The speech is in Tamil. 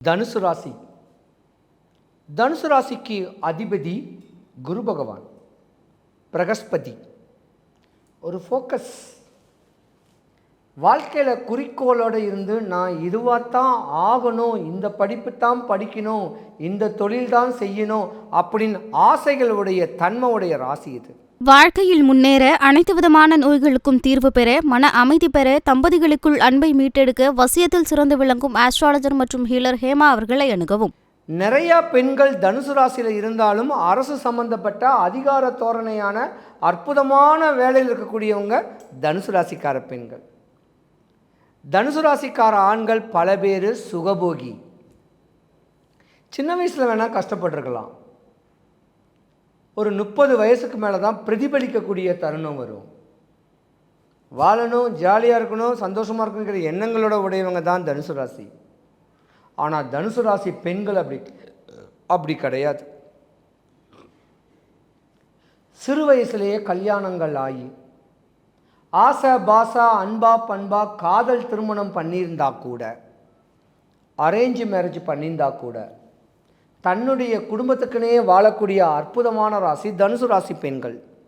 தனுசு ராசி தனுசு ராசிக்கு அதிபதி குரு பகவான் பிரகஸ்பதி ஒரு ஃபோக்கஸ் வாழ்க்கையில் குறிக்கோளோடு இருந்து நான் இதுவாகத்தான் ஆகணும் இந்த படிப்பு தான் படிக்கணும் இந்த தொழில் தான் செய்யணும் அப்படின்னு ஆசைகளுடைய தன்மையுடைய ராசி இது. வாழ்க்கையில் முன்னேற அனைத்து விதமான நோய்களுக்கும் தீர்வு பெற மன அமைதி பெற தம்பதிகளுக்குள் அன்பை மீட்டெடுக்க வசியத்தில் சிறந்து விளங்கும் ஆஸ்ட்ராலஜர் மற்றும் ஹீலர் ஹேமா அவர்களை அணுகவும். நிறையா பெண்கள் தனுசு ராசியில் இருந்தாலும் அரசு சம்பந்தப்பட்ட அதிகார தோரணையான அற்புதமான வேலையில் இருக்கக்கூடியவங்க தனுசு ராசிக்கார பெண்கள். தனுசு ராசிக்கார ஆண்கள் பல பேர் சுகபோகி. சின்ன வயசில் வேணால் கஷ்டப்பட்டிருக்கலாம். ஒரு முப்பது வயசுக்கு மேலே தான் பிரதிபலிக்கக்கூடிய தருணம் வரும். வாழணும் ஜாலியாக இருக்கணும் சந்தோஷமாக இருக்கணுங்கிற எண்ணங்களோட உடையவங்க தான் தனுசு ராசி. ஆனால் தனுசு ராசி பெண்கள் அப்படி அப்படி கிடையாது. சிறு வயசுலேயே கல்யாணங்கள் ஆகி ஆசை பாசா அன்பா பண்பா காதல் திருமணம் பண்ணியிருந்தா கூட அரேஞ்ச் மேரேஜ் பண்ணியிருந்தா கூட தன்னுடைய குடும்பத்துக்குனே வாழக்கூடிய அற்புதமான ராசி தனுசு ராசி பெண்கள்.